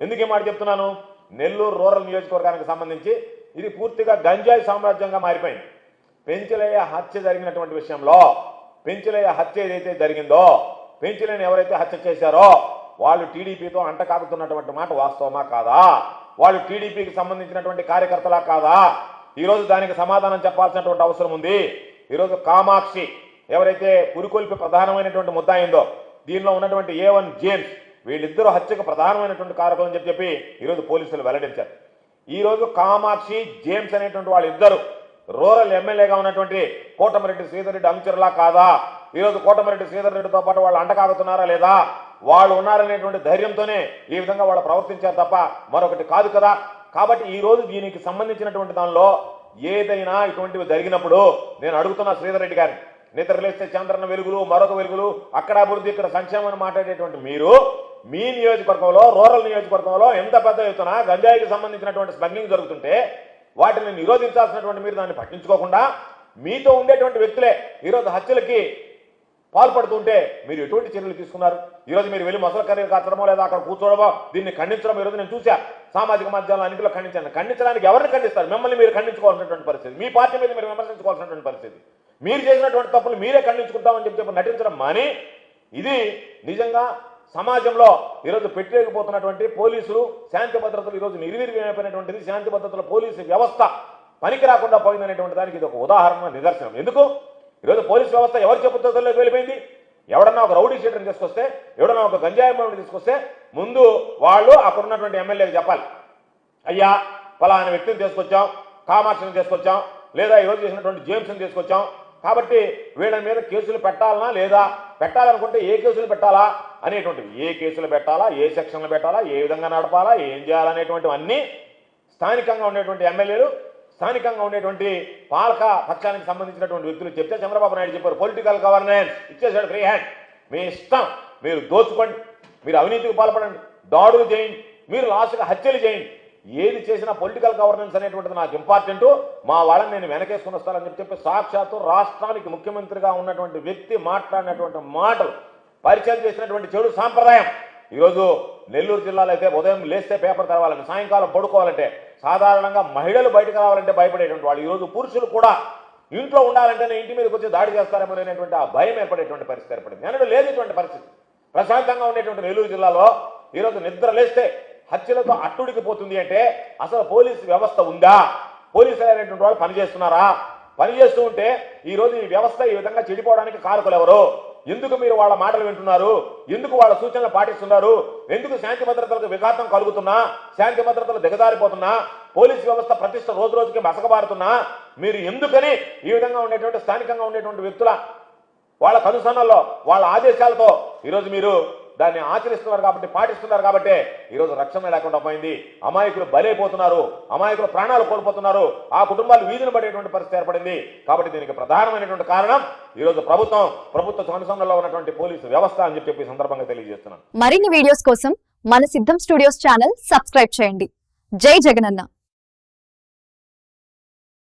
ఎందుకు ఈ మాట చెప్తున్నాను? నెల్లూరు రూరల్ నియోజకవర్గానికి సంబంధించి ఇది పూర్తిగా గంజాయి సామ్రాజ్యంగా మారిపోయింది. పెంచలయ్య హత్య జరిగినటువంటి విషయంలో పెంచలయ్య హత్య ఏదైతే జరిగిందో పెంచలేని ఎవరైతే హత్య చేశారో వాళ్ళు టీడీపీతో అంటకాగుతున్నటువంటి మాట వాస్తవమా కాదా? వాళ్ళు టీడీపీకి సంబంధించినటువంటి కార్యకర్తలా కాదా? ఈరోజు దానికి సమాధానం చెప్పాల్సినటువంటి అవసరం ఉంది. ఈరోజు కామాక్షి ఎవరైతే పురికొల్పి ప్రధానమైనటువంటి ముద్దాయిందో దీనిలో ఉన్నటువంటి ఏ వన్ జేమ్స్ వీళ్ళిద్దరూ హత్యకు ప్రధానమైనటువంటి కారకం అని చెప్పి చెప్పి ఈరోజు పోలీసులు వెల్లడించారు. ఈరోజు కామాక్షి జేమ్స్ అనేటువంటి వాళ్ళిద్దరు రూరల్ ఎమ్మెల్యేగా ఉన్నటువంటి కోటమిరెడ్డి శ్రీధర్రెడ్డి అనుచరులా కాదా? ఈరోజు కోటమిరెడ్డి శ్రీధర్ రెడ్డితో పాటు వాళ్ళు అంటకాగుతున్నారా లేదా? వాళ్ళు ఉన్నారనేటువంటి ధైర్యంతోనే ఈ విధంగా వాళ్ళు ప్రవర్తించారు తప్ప మరొకటి కాదు కదా. కాబట్టి ఈరోజు దీనికి సంబంధించినటువంటి దానిలో ఏదైనా ఇటువంటివి జరిగినప్పుడు నేను అడుగుతున్నా శ్రీధర్ రెడ్డి గారిని నిద్రలేస్తే చంద్రన్న వెలుగులు మరొక వెలుగులు అక్కడ అభివృద్ధి ఇక్కడ సంక్షేమం మాట్లాడేటువంటి మీరు మీ నియోజకవర్గంలో రూరల్ నియోజకవర్గంలో ఎంత పెద్ద ఎత్తున గంజాయికి సంబంధించినటువంటి స్మగ్లింగ్ జరుగుతుంటే వాటిని నిరోధించాల్సినటువంటి మీరు దాన్ని పట్టించుకోకుండా మీతో ఉండేటువంటి వ్యక్తులే ఈరోజు హత్యలకి పాల్పడుతుంటే మీరు ఎటువంటి చర్యలు తీసుకున్నారు? ఈరోజు మీరు వెళ్ళి మొసలు కర్రీ కట్టడమో లేదా అక్కడ కూర్చోవడమో దీన్ని ఖండించడం ఈరోజు నేను చూసా సామాజిక మాధ్యమాల అన్నింటిలో ఖండించాను. ఖండించడానికి ఎవరిని ఖండిస్తారు? మిమ్మల్ని మీరు ఖండించుకోవాల్సినటువంటి పరిస్థితి. మీ పార్టీ మీద మీరు విమర్శించుకోవాల్సినటువంటి పరిస్థితి. మీరు చేసినటువంటి తప్పులు మీరే ఖండించుకుంటామని చెప్పి చెప్పి నటించడం మాని. ఇది నిజంగా సమాజంలో ఈరోజు పెట్టలేకపోతున్నటువంటి పోలీసులు శాంతి భద్రతలు ఈరోజు నిర్వీర్యమైపోయినటువంటిది. శాంతి భద్రతల పోలీసు వ్యవస్థ పనికి రాకుండా పోయిందనేటువంటి దానికి ఇది ఒక ఉదాహరణ నిదర్శనం. ఎందుకు? ఈరోజు పోలీసు వ్యవస్థ ఎవరు చెప్పుతోలోకి వెళ్ళిపోయింది. ఎవడన్నా ఒక రౌడీ షీటర్ని తీసుకొస్తే ఎవడన్నా ఒక గంజాయి తీసుకొస్తే ముందు వాళ్ళు అక్కడ ఉన్నటువంటి ఎమ్మెల్యేకి చెప్పాలి. అయ్యా పలానా వ్యక్తిని తీసుకొచ్చాం కామాక్షిని తీసుకొచ్చాం లేదా ఈరోజు చేసినటువంటి జేమ్స్ని తీసుకొచ్చాం కాబట్టి వీళ్ళ మీద కేసులు పెట్టాలనా లేదా పెట్టాలనుకుంటే ఏ కేసులు పెట్టాలా అనేటువంటివి ఏ కేసులు పెట్టాలా ఏ సెక్షన్లు పెట్టాలా ఏ విధంగా నడపాలా ఏం చేయాలనేటువంటివన్నీ స్థానికంగా ఉండేటువంటి ఎమ్మెల్యేలు స్థానికంగా ఉండేటువంటి పాలక పక్షానికి సంబంధించినటువంటి వ్యక్తులు చెప్తే చంద్రబాబు నాయుడు చెప్పారు పొలిటికల్ గవర్నెన్స్ ఇచ్చేసాడు ఫ్రీ హ్యాండ్ మీ ఇష్టం మీరు దోచుకోండి మీరు అవినీతికి పాల్పడండి దాడులు చేయండి మీరు లాస్ట్గా హత్యలు చేయండి. ఏది చేసినా పొలిటికల్ గవర్నెన్స్ అనేటువంటిది నాకు ఇంపార్టెంట్ మా వాళ్ళని నేను వెనకేసుకుని వస్తానని చెప్పి చెప్పి సాక్షాత్తు రాష్ట్రానికి ముఖ్యమంత్రిగా ఉన్నటువంటి వ్యక్తి మాట్లాడినటువంటి మాటలు పరిచయం చేసినటువంటి చెడు సాంప్రదాయం. ఈరోజు నెల్లూరు జిల్లాలో అయితే ఉదయం లేస్తే పేపర్ తెరవాలంటే సాయంకాలం పడుకోవాలంటే సాధారణంగా మహిళలు బయటకు రావాలంటే భయపడేటువంటి వాళ్ళు. ఈరోజు పురుషులు కూడా ఇంట్లో ఉండాలంటేనే ఇంటి మీదకి వచ్చి దాడి చేస్తారేమో అనేటువంటి ఆ భయం ఏర్పడేటువంటి పరిస్థితి ఏర్పడింది. నేను లేదు ఇటువంటి పరిస్థితి. ప్రశాంతంగా ఉండేటువంటి నెల్లూరు జిల్లాలో ఈరోజు నిద్ర లేస్తే హత్యలతో అట్టుడికి పోతుంది అంటే అసలు పోలీసు వ్యవస్థ ఉందా? పోలీసులు అనేటువంటి వాళ్ళు పనిచేస్తున్నారా? పనిచేస్తూ ఉంటే ఈ రోజు ఈ వ్యవస్థ ఈ విధంగా చెడిపోవడానికి కారకులు ఎవరు? ఎందుకు మీరు వాళ్ళ మాటలు వింటున్నారు? ఎందుకు వాళ్ళ సూచనలు పాటిస్తున్నారు? ఎందుకు శాంతి భద్రతలకు విఘాతం కలుగుతున్నా? శాంతి భద్రతలు దిగజారిపోతున్నా? పోలీస్ వ్యవస్థ ప్రతిష్ట రోజు రోజుకి మసకబారుతున్నా? మీరు ఎందుకని ఈ విధంగా ఉండేటువంటి స్థానికంగా ఉండేటువంటి వ్యక్తుల వాళ్ళ కనుసన్నల్లో వాళ్ళ ఆదేశాలతో ఈరోజు మీరు దాన్ని ఆచరిస్తున్నారు కాబట్టి పాటిస్తున్నారు కాబట్టి ఈరోజు రక్షణ లేకుండా పోయింది. అమాయకులు బలైపోతున్నారు. అమాయకులు ప్రాణాలు కోల్పోతున్నారు. ఆ కుటుంబాలు వీధిని పడేటువంటి పరిస్థితి ఏర్పడింది. కాబట్టి దీనికి ప్రధానమైనటువంటి కారణం ఈరోజు ప్రభుత్వం ప్రభుత్వ కనుసన్నల్లో ఉన్నటువంటి పోలీసు వ్యవస్థ అని చెప్పి సందర్భంగా తెలియజేస్తున్నాను. మరిన్ని వీడియోస్ కోసం మన సిద్ధం స్టూడియోస్ ఛానల్ సబ్స్క్రైబ్ చేయండి. జై జగనన్న.